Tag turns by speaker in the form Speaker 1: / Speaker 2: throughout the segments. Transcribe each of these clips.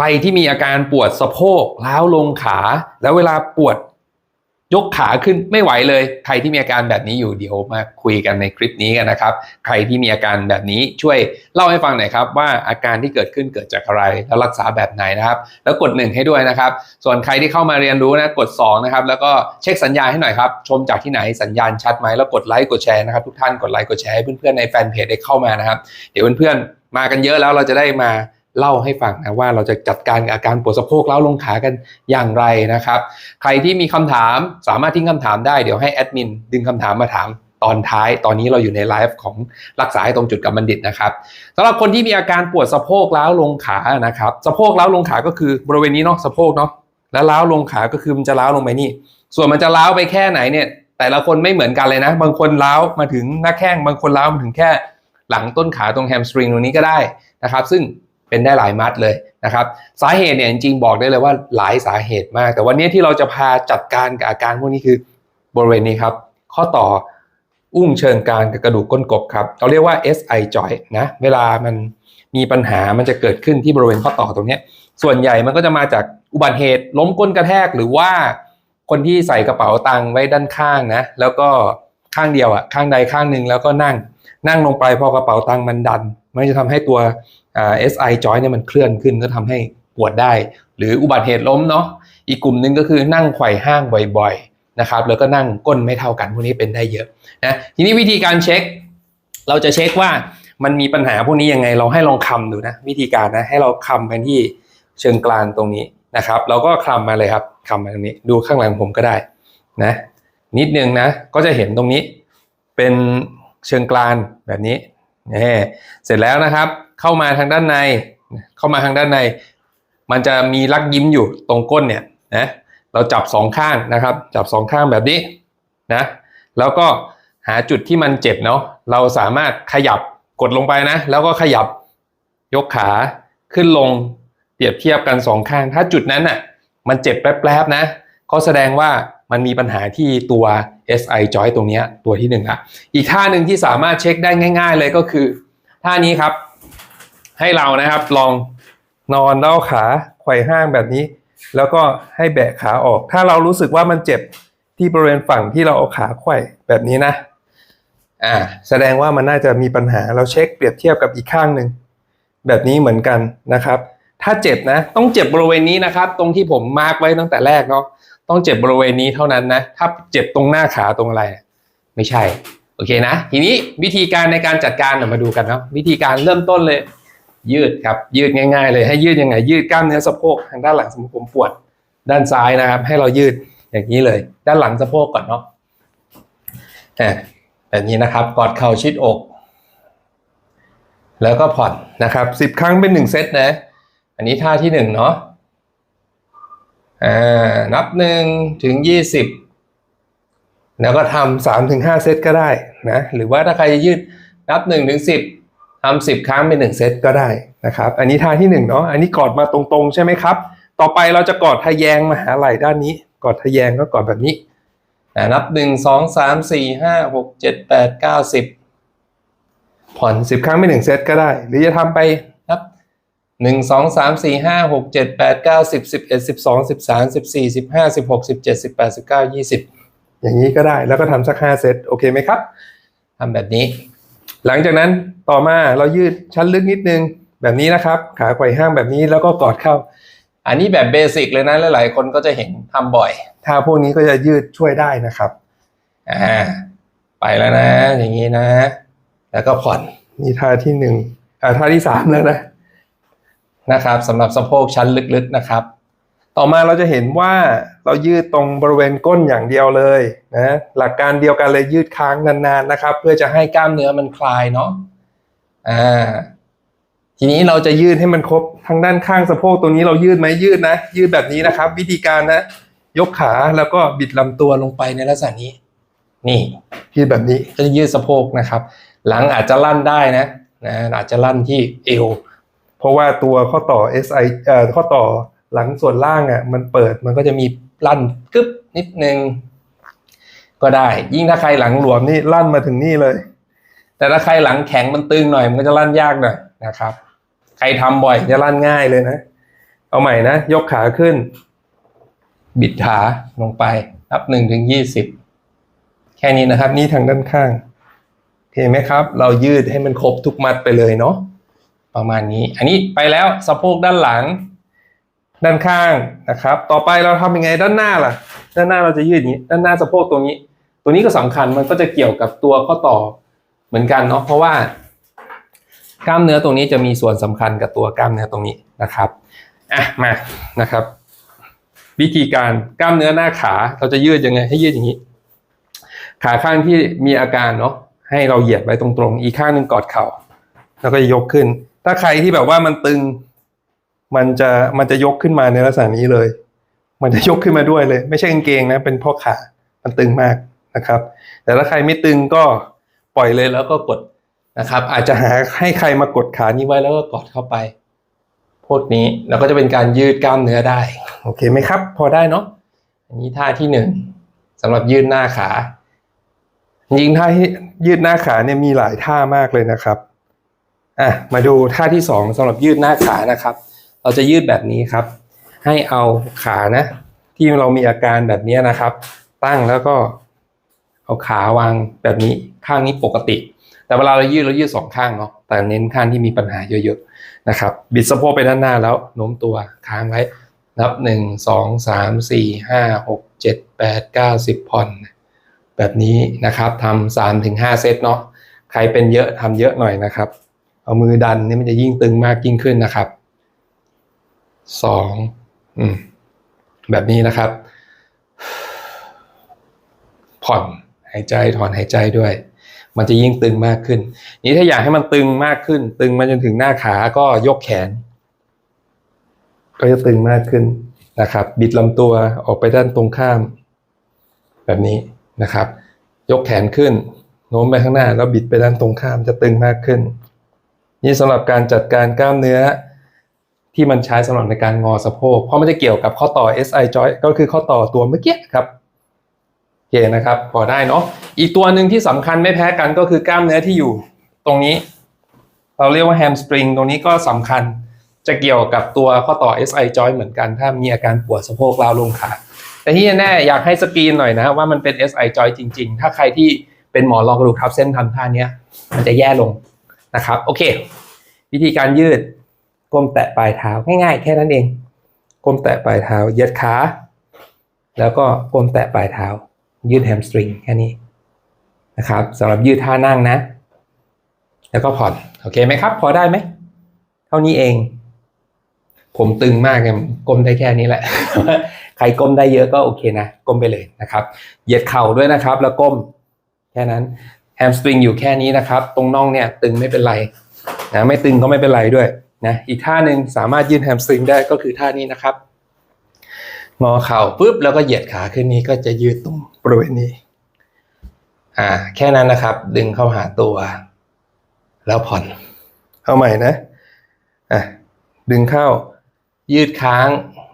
Speaker 1: ใครที่มีอาการปวดสะโพกล้าวลงขา แล้วเวลาปวดยกขาขึ้นไม่ไหวเลย ใครที่มีอาการแบบนี้อยู่เดี๋ยวมาคุยกันในคลิปนี้กันนะครับ ใครที่มีอาการแบบนี้ช่วยเล่าให้ฟังหน่อยครับ ว่าอาการที่เกิดขึ้นเกิดจากอะไร แล้วรักษาแบบไหนนะครับ แล้วกดหนึ่งให้ด้วยนะครับ ส่วนใครที่เข้ามาเรียนรู้นะกด2นะครับแล้วก็เช็คสัญญาณให้หน่อยครับชมจากที่ไหนสัญญาณชัดไหมแล้วกดไลค์กดแชร์นะครับทุกท่านกดไลค์กดแชร์ให้เพื่อนๆในแฟนเพจได้เข้ามานะครับ เดี๋ยวเพื่อนๆมากันเยอะแล้วเราจะได้มา เล่าให้ฟังนะว่าเราจะจัดการอาการปวดสะโพกเล้าวลงขากันอย่างไรนะครับ ใครที่มีคำถามสามารถทิ้งคำถามได้เดี๋ยวให้แอดมินดึงคำถามมาถามตอนท้ายตอนนี้เราอยู่ในไลฟ์ของรักษาให้ตรงจุดกับบัณฑิตนะครับสำหรับคนที่มีอาการปวดสะโพกล้าวลงขานะครับสะโพกล้าวลงขาก็คือบริเวณนี้เนาะสะโพกเนาะแล้วล้าวลงขาก็คือมันจะล้าวลงไปนี่ ส่วนมันจะล้าวไปแค่ไหนเนี่ย แต่ละคนไม่เหมือนกันเลยนะ บางคนล้าวมาถึงหน้าแข้งบางคนล้าวมาถึงแค่ หลังต้นขาตรงแฮมสตริงตรงนี้ก็ได้นะครับ ซึ่ง เป็นได้หลายมัดเลยนะครับ สาเหตุเนี่ยจริงๆบอกได้เลยว่าหลายสาเหตุมาก แต่วันนี้ที่เราจะพาจัดการกับอาการพวกนี้คือบริเวณนี้ครับ ข้อต่ออุ้งเชิงกรานกับกระดูกก้นกบครับเราเรียกว่า SI joint นะเวลามันมีปัญหามันจะเกิดขึ้นที่บริเวณข้อต่อตรงนี้ ส่วนใหญ่มันก็จะมาจากอุบัติเหตุ ล้มก้นกระแทกหรือว่าคนที่ใส่กระเป๋าตังค์ไว้ด้านข้างนะแล้วก็ข้างเดียวอะข้างใดข้างหนึ่งแล้วก็นั่ง นั่งลงไปพอกระเป๋าตังค์มันดัน มันจะทำให้ตัว เอ่า SI joint เนี่ยมันเคลื่อนขึ้นก็ทำให้ปวดได้ หรืออุบัติเหตุล้มเนาะอีกกลุ่มหนึ่งก็คือนั่งไขว่ห้างบ่อยๆนะครับแล้วก็นั่งก้นไม่เท่ากันพวกนี้เป็นได้เยอะนะทีนี้วิธีการเช็ค เราจะเช็คว่ามันมีปัญหาพวกนี้ยังไงเราให้ลองคำดูนะวิธีการนะให้เราคำไปที่เชิงกลางตรงนี้นะครับ เราก็คำมาเลยครับคำมาตรงนี้ ดูข้างหลังผมก็ได้นะนิดนึงนะก็จะเห็นตรงนี้เป็นเชิงกลางแบบนี้นี่เสร็จแล้วนะครับ เข้ามาทางด้านใน เข้ามาทางด้านใน มันจะมีลักยิ้มอยู่ตรงก้นเนี่ยนะเราจับสองข้างนะครับ จับสองข้างแบบนี้นะแล้วก็หาจุดที่มันเจ็บเนาะเราสามารถขยับกดลงไปนะ แล้วก็ขยับยกขาขึ้นลงเปรียบเทียบกันสองข้าง ถ้าจุดนั้นอะมันเจ็บแป๊บๆนะก็แสดงว่ามันมีปัญหาที่ตัว SI joint ตรงนี้ตัวที่หนึ่งละอีกท่าหนึ่งที่สามารถเช็คได้ง่าย ๆ เลยก็คือ ท่านี้ครับ ให้เรานะครับ ลองนอนเล่าขาไขว่ห้างแบบนี้ แล้วก็ให้แบะขาออก ถ้าเรารู้สึกว่ามันเจ็บที่บริเวณฝั่งที่เราเอาขาไขว่แบบนี้นะ อ่า แสดงว่ามันน่าจะมีปัญหาเราเช็คเปรียบเทียบกับอีกข้างหนึ่งแบบนี้เหมือนกันนะครับ ถ้าเจ็บนะ ต้องเจ็บบริเวณนี้นะครับ ตรงที่ผมมาร์กไว้ตั้งแต่แรกเนาะต้องเจ็บบริเวณนี้เท่านั้นนะ ถ้าเจ็บตรงหน้าขาตรงอะไร ไม่ใช่ โอเคนะ ทีนี้วิธีการในการจัดการเดี๋ยวมาดูกันเนาะวิธีการเริ่มต้นเลย ยืดครับ ยืดง่ายๆเลยให้ยืดยังไง ยืดกล้ามเนื้อสะโพกทางด้านหลังสมมติผมปวดด้านซ้ายนะครับ ให้เรายืดอย่างนี้เลย ด้านหลังสะโพกก่อนเนาะอ่าแบบนี้นะครับกอดเข่าชิดอก แล้วก็ผ่อนนะครับสิบครั้งเป็นหนึ่งเซตนะ อันนี้ท่าที่หนึ่งเนาะอ่านับหนึ่งถึงยี่สิบแล้วก็ทำสามถึงห้าเซตก็ได้นะหรือว่าถ้าใครจะยืดนับหนึ่งถึงสิบ ทำสิบครั้งเป็นหนึ่งเซตก็ได้นะครับ อันนี้ท่าที่หนึ่งเนาะ อันนี้กอดมาตรงๆ ใช่ไหมครับ ต่อไปเราจะกอดทะแยงมาหาไหล่ด้านนี้ กอดทะแยงก็กอดแบบนี้นับหนึ่งสองสามสี่ห้าหกเจ็ดแปดเก้าสิบผ่อนสิบครั้งไม่หนึ่งเซตก็ได้ หรือจะทำไปนับหนึ่งสองสามสี่ห้าหกเจ็ดแปดเก้าสิบสิบเอ็ดสิบสองสิบสามสิบสี่สิบห้าสิบหกสิบเจ็ดสิบแปดสิบเก้ายี่สิบอย่างนี้ก็ได้แล้วก็ทำสักห้าเซตโอเคไหมครับทำแบบนี้ หลังจากนั้นต่อมาเรายืดชั้นลึกนิดนึงแบบนี้นะครับ ขาไขว่ห้างแบบนี้แล้วก็กอดเข้า อันนี้แบบเบสิกเลยนะหลายๆคนก็จะเห็นทำบ่อยท่าพวกนี้ก็จะยืดช่วยได้นะครับอ่าไปแล้วนะ อย่างนี้นะ แล้วก็ผ่อนนี่ท่าที่หนึ่งอ่าท่าที่สามแล้วนะนะครับสำหรับสะโพกชั้นลึกๆนะครับ ต่อมาเราจะเห็นว่าเรายืดตรงบริเวณก้นอย่างเดียวเลยนะหลักการเดียวกันเลยยืดค้างนานๆนะครับ เพื่อจะให้กล้ามเนื้อมันคลายเนาะอ่าทีนี้เราจะยืดให้มันครบทางด้านข้างสะโพกตรงนี้เรายืดไหมยืดนะ ยืดแบบนี้นะครับ วิธีการนะ ยกขาแล้วก็บิดลำตัวลงไปในลักษณะนี้ นี่ยืดแบบนี้ก็จะยืดสะโพกนะครับ หลังอาจจะลั่นได้นะนะอาจจะลั่นที่เอวเพราะว่าตัวข้อต่อ SI เอ่อข้อต่อ หลังส่วนล่างอะมันเปิดมันก็จะมีลั่นกึ๊บนิดนึงก็ได้ ยิ่งถ้าใครหลังหลวมนี่ลั่นมาถึงนี่เลย แต่ถ้าใครหลังแข็งมันตึงหน่อย มันก็จะลั่นยากหน่อยนะครับ ใครทำบ่อยจะลั่นง่ายเลยนะ เอาใหม่นะ ยกขาขึ้น บิดขาลงไปนับหนึ่งถึงยี่สิบแค่นี้นะครับ นี่ทางด้านข้างโอเคไหมครับ เรายืดให้มันครบทุกมัดไปเลยเนาะประมาณนี้ อันนี้ไปแล้วสะโพกด้านหลัง ด้านข้างนะครับ ต่อไปเราทำยังไงด้านหน้าล่ะ ด้านหน้าเราจะยืดอย่างนี้ ด้านหน้าสะโพกตรงนี้ ตัวนี้ก็สำคัญมันก็จะเกี่ยวกับตัวข้อต่อเหมือนกันเนาะเพราะว่ากล้ามเนื้อตรงนี้จะมีส่วนสำคัญกับตัวกล้ามเนื้อตรงนี้นะครับอะมานะครับ วิธีการกล้ามเนื้อหน้าขาเราจะยืดยังไง ให้ยืดอย่างนี้ ขาข้างที่มีอาการเนาะให้เราเหยียดไว้ตรงๆ อีกข้างหนึ่งกอดเข่า แล้วก็ยกขึ้น ถ้าใครที่แบบว่ามันตึง มันจะมันจะยกขึ้นมาในลักษณะนี้เลย มันจะยกขึ้นมาด้วยเลย ไม่ใช่กางเกงนะเป็นพ่อขา มันตึงมากนะครับ แต่ถ้าใครไม่ตึงก็ปล่อยเลยแล้วก็กดนะครับ อาจจะหาให้ใครมากดขานี้ไว้แล้วก็กดเข้าไปพวกนี้แล้วก็จะเป็นการยืดกล้ามเนื้อได้ โอเคไหมครับ พอได้เนาะอันนี้ท่าที่หนึ่งสำหรับยืดหน้าขาจริงท่าที่ยืดหน้าขาเนี่ยมีหลายท่ามากเลยนะครับอะมาดูท่าที่สองสำหรับยืดหน้าขานะครับ เราจะยืดแบบนี้ครับ ให้เอาขานะ ที่เรามีอาการแบบนี้นะครับ ตั้งแล้วก็เอาขาวางแบบนี้ข้างนี้ปกติ แต่เวลาเรายืดเรายืดสองข้างเนาะแต่เน้นข้างที่มีปัญหาเยอะๆนะครับ บิดสะโพกไปด้านหน้าแล้วโน้มตัวค้างไว้ นับหนึ่งสองสามสี่ห้าหกเจ็ดแปดเก้าสิบผ่อนแบบนี้นะครับทำสามถึงห้าเซตเนาะใครเป็นเยอะทำเยอะหน่อยนะครับ เอามือดันนี่มันจะยิ่งตึงมากยิ่งขึ้นนะครับ สองอืมแบบนี้นะครับ ผ่อนหายใจถอนหายใจด้วย มันจะยิ่งตึงมากขึ้น นี้ถ้าอยากให้มันตึงมากขึ้น ตึงมาจนถึงหน้าขาก็ยกแขน ก็จะตึงมากขึ้นนะครับ บิดลำตัวออกไปด้านตรงข้าม แบบนี้นะครับ ยกแขนขึ้นโน้มไปข้างหน้าแล้วบิดไปด้านตรงข้ามจะตึงมากขึ้น นี่สำหรับการจัดการกล้ามเนื้อ ที่มันใช้สำหรับในการงอสะโพก เพราะมันจะเกี่ยวกับข้อต่อ SI joint ก็คือข้อต่อตัวเมื่อกี้ครับโอเคนะครับ พอได้เนาะอีกตัวหนึ่งที่สำคัญไม่แพ้กันก็คือกล้ามเนื้อที่อยู่ตรงนี้ เราเรียกว่าแฮมสปริงตรงนี้ก็สำคัญจะเกี่ยวกับตัวข้อต่อ SI joint เหมือนกัน ถ้ามีอาการปวดสะโพกล้าวลงขาแต่ที่แน่ๆอยากให้สกรีนหน่อยนะว่ามันเป็น SI joint จริง ๆ ถ้าใครที่เป็นหมอรองกระดูกทับเส้นทำท่าเนี้ยมันจะแย่ลงนะครับ โอเค วิธีการยืด ก้มแตะปลายเท้าง่ายๆ แค่นั้นเอง ก้มแตะปลายเท้ายียดขา แล้วก็ก้มแตะปลายเท้า ยืดแฮมสตริงแค่นี้นะครับสำหรับยืดท่านั่งนะ แล้วก็ผ่อน โอเคไหมครับ พอได้ไหม เท่านี้เอง ผมตึงมากเลยก้มได้แค่นี้แหละ ใครก้มได้เยอะก็โอเคนะ ก้มไปเลยนะครับเหยียดเข่าด้วยนะครับ แล้วก้มแค่นั้นแฮมสตริงอยู่แค่นี้นะครับ ตรงน่องเนี่ยตึงไม่เป็นไรนะไม่ตึงก็ไม่เป็นไรด้วย นะอีกท่าหนึ่งสามารถยืดแฮมสตริงได้ก็คือท่านี้นะครับ งอเข่าปุ๊บแล้วก็เหยียดขาขึ้นนี้ก็จะยืดตรงบริเวณนี้อ่าแค่นั้นนะครับ ดึงเข้าหาตัว แล้วผ่อนเอาใหม่นะอะดึงเข้ายืดค้าง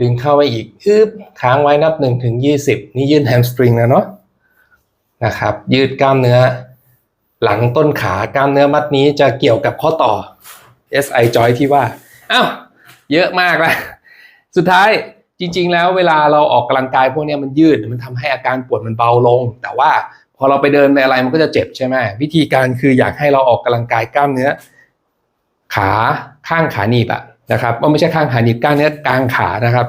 Speaker 1: ดึงเข้าไปอีกอึบค้างไว้นับหนึ่งถึงยี่สิบนี่ยืดแฮมสตริงนะเนาะนะครับ ยืดกล้ามเนื้อ หลังต้นขากล้ามเนื้อมัดนี้จะเกี่ยวกับข้อต่อ SI joint ที่ว่าอ้าวเยอะมากละสุดท้ายจริง ๆ แล้วเวลาเราออกกำลังกายพวกนี้มันยืดมันทำให้อาการปวดมันเบาลง แต่ว่าพอเราไปเดินไปอะไรมันก็จะเจ็บใช่ไหมวิธีการคืออยากให้เราออกกำลังกายกล้ามเนื้อ ขาข้างขาหนีบอะนะครับว่าไม่ใช่ข้างขาหนีบกล้ามเนื้อกลางขานะครับ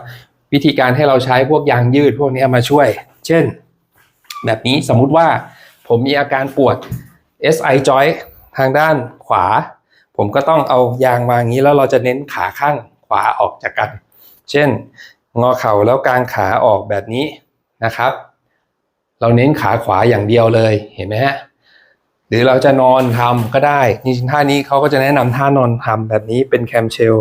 Speaker 1: วิธีการให้เราใช้พวกยางยืดพวกนี้มาช่วย เช่น แบบนี้สมมุติว่าผมมีอาการปวด SI joint ทางด้านขวา ผมก็ต้องเอายางวางอย่างนี้แล้วเราจะเน้นขาข้างขวาออกจากกัน เช่น งอเข่าแล้วกางขาออกแบบนี้นะครับ เราเน้นขาขวาอย่างเดียวเลยเห็นไหมฮะหรือเราจะนอนทำก็ได้จริงๆท่านี้เขาก็จะแนะนำท่านอนทำแบบนี้เป็นแคมเชล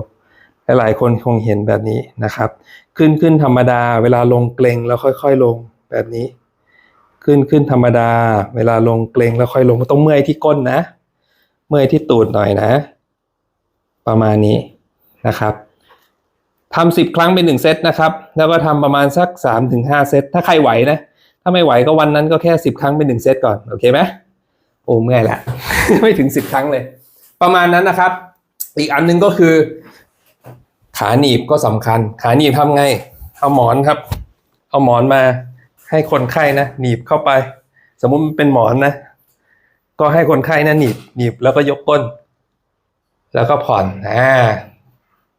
Speaker 1: หลายคนคงเห็นแบบนี้นะครับ ขึ้นขึ้นธรรมดา เวลาลงเกรงแล้วค่อย ๆ ลงแบบนี้ ขึ้นขึ้นธรรมดา เวลาลงเกรงแล้วค่อยลงต้องเมื่อยที่ก้นนะ เมื่อยที่ตูดหน่อยนะ ประมาณนี้นะครับทำสิบครั้งเป็นหนึ่งเซตนะครับ แล้วก็ทำประมาณสักสามถึงห้าเซต ถ้าใครไหวนะ ถ้าไม่ไหวก็วันนั้นก็แค่สิบครั้งเป็นหนึ่งเซตก่อน โอเคไหมโอ้เมื่อยละ ไม่ถึงสิบครั้งเลย ประมาณนั้นนะครับ อีกอันหนึงก็คือ ขาหนีบก็สำคัญ ขาหนีบทำไง เอาหมอนครับ เอาหมอนมาให้คนไข้นะ หนีบเข้าไป สมมุติมันเป็นหมอนนะ ก็ให้คนไข้นะหนีบหนีบแล้วก็ยกก้น แล้วก็ผ่อนอ่า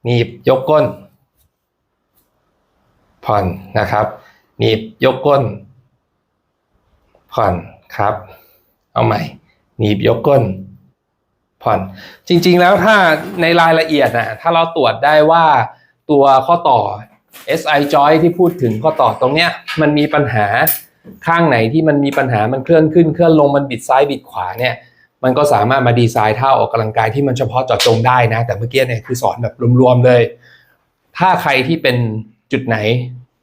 Speaker 1: หนีบยกก้น ผ่อนนะครับ หนีบยกก้น ผ่อนครับ เอาใหม่ หนีบยกก้น ผ่อน จริง ๆ แล้วถ้าในรายละเอียดนะถ้าเราตรวจได้ว่าตัวข้อต่อ SI joint ที่พูดถึงข้อต่อตรงเนี้ย มันมีปัญหา ข้างไหนที่มันมีปัญหามันเคลื่อนขึ้นเคลื่อนลงมันบิดซ้ายบิดขวาเนี่ยมันก็สามารถมาดีไซน์ท่าออกกำลังกายที่มันเฉพาะเจาะจงได้นะ แต่เมื่อกี้เนี่ยคือสอนแบบรวมๆเลย ถ้าใครที่เป็นจุดไหน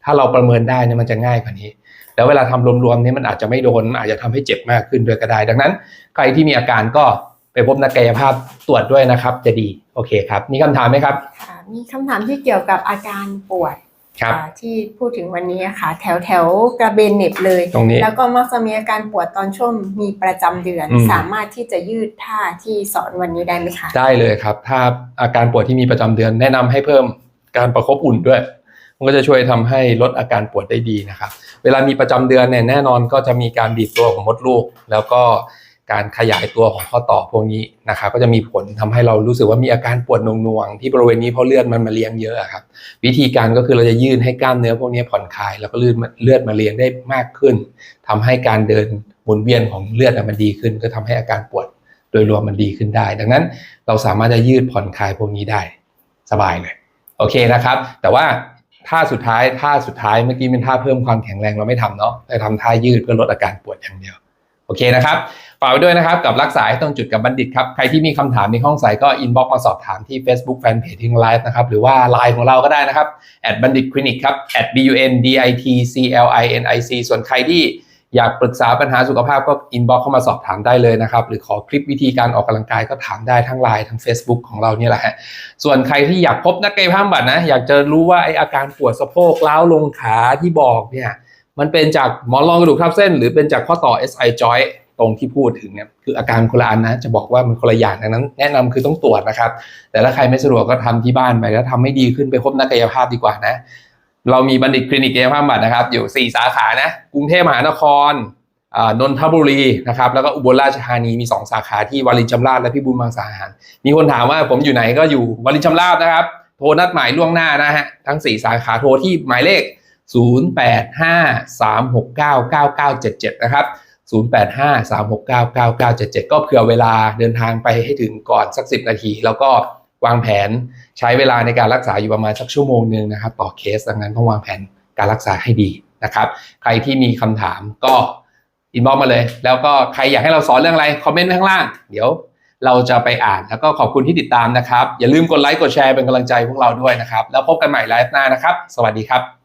Speaker 1: ถ้าเราประเมินได้เนี่ยมันจะง่ายกว่านี้ แล้วเวลาทำรวมๆเนี่ยมันอาจจะไม่โดนอาจจะทำให้เจ็บมากขึ้นด้วยก็ได้ ดังนั้น ใครที่มีอาการก็ไปพบนักกายภาพตรวจด้วยนะครับ จะดีโอเคครับ มีคำถามไหมครับ
Speaker 2: ค่ะมีคำถามที่เกี่ยวกับอาการปวด
Speaker 1: ครับ
Speaker 2: อ่าที่พูดถึงวันนี้อะค่ะ แถวแถวกระเบนเหน็บเลย
Speaker 1: ตรงนี้
Speaker 2: แล้วก็มักจะมีอาการปวดตอนช่วงมีประจำเดือน
Speaker 1: อืม
Speaker 2: สามารถที่จะยืดท่าที่สอนวันนี้ได้ไหมคะ
Speaker 1: ได้เลยครับ ถ้าอาการปวดที่มีประจำเดือน แนะนำให้เพิ่มการประคบอุ่นด้วย มันก็จะช่วยทำให้ลดอาการปวดได้ดีนะครับ เวลามีประจำเดือนเนี่ยแน่นอนก็จะมีการบีบตัวของมดลูก แล้วก็ การขยายตัวของข้อต่อพวกนี้นะครับก็จะมีผลทำให้เรารู้สึกว่ามีอาการปวดน่วงๆที่บริเวณนี้เพราะเลือดมันมาเลี้ยงเยอะครับ วิธีการก็คือเราจะยืดให้กล้ามเนื้อพวกนี้ผ่อนคลาย แล้วก็เลือดมาเลือดมาเลี้ยงได้มากขึ้นทำให้การเดินหมุนเวียนของเลือดมันดีขึ้น ก็ทำให้อาการปวดโดยรวมมันดีขึ้นได้ ดังนั้นเราสามารถจะยืดผ่อนคลายพวกนี้ได้สบายเลยโอเคนะครับ แต่ว่าท่าสุดท้ายท่าสุดท้ายเมื่อกี้เป็นท่าเพิ่มความแข็งแรงเราไม่ทำเนาะแต่ทำท่ายืดเพื่อลดอาการปวดอย่างเดียว โอเคนะครับฝากไว้ด้วยนะครับกับรักษาให้ตรงจุดกับบัณฑิตครับใครที่มีคำถามมีข้องใส่ก็อินบ็อกมาสอบถามที่ Facebook Fanpage ที่ไลฟ์นะครับหรือว่า Line ของเราก็ได้นะครับ at บัณฑิตคลินิกครับ at b u n d i t c l i n i c ส่วนใครที่อยากปรึกษาปัญหาสุขภาพก็อินบ็อกเข้ามาสอบถามได้เลยนะครับ หรือขอคลิปวิธีการออกกำลังกายก็ถามได้ทั้ง Line ทั้ง Facebook ของเราเนี่ยแหละฮะส่วนใครที่อยากพบนักกายภาพบำบัดนะ อยากจะรู้ว่าไออาการปวดสะโพกล้าวลงขาที่บอกเนี่ย มันเป็นจากหมอนรองกระดูกทับเส้น หรือเป็นจากข้อต่อ SI joint ตรงที่พูดถึงเนี่ยคืออาการคนละอันนะจะบอกว่ามันคนละอย่างดังนั้น แนะนำคือต้องตรวจนะครับ แต่ถ้าใครไม่สะดวกก็ทำที่บ้านไปแล้วทำให้ดีขึ้นไปพบนักกายภาพดีกว่านะ เรามีบัณฑิตคลินิกกายภาพบำบัดนะครับ อยู่ 4 สาขานะกรุงเทพมหานครอ่านนทบุรีนะครับแล้วก็อุบลราชธานีมี 2 สาขาที่วารินชำราบและพิบูลมังสาหารมีคนถามว่าผมอยู่ไหนก็อยู่วารินชำราบนะครับ โทรนัดหมายล่วงหน้านะฮะทั้ง 4 สาขาโทรที่หมายเลข 0853699977 นะครับ 0853699977 ก็เผื่อเวลาเดินทางไปให้ถึงก่อนสัก 10 นาที แล้วก็วางแผนใช้เวลาในการรักษาอยู่ประมาณสักชั่วโมงหนึ่งนะครับ ต่อเคสดังนั้นต้องวางแผนการรักษาให้ดีนะครับ ใครที่มีคำถามก็อินบ็อกมาเลย แล้วก็ใครอยากให้เราสอนเรื่องอะไรคอมเมนต์ข้างล่าง เดี๋ยวเราจะไปอ่านแล้วก็ขอบคุณที่ติดตามนะครับ อย่าลืมกดไลค์กดแชร์เป็นกำลังใจพวกเราด้วยนะครับ แล้วพบกันใหม่ไลฟ์หน้านะครับ สวัสดีครับ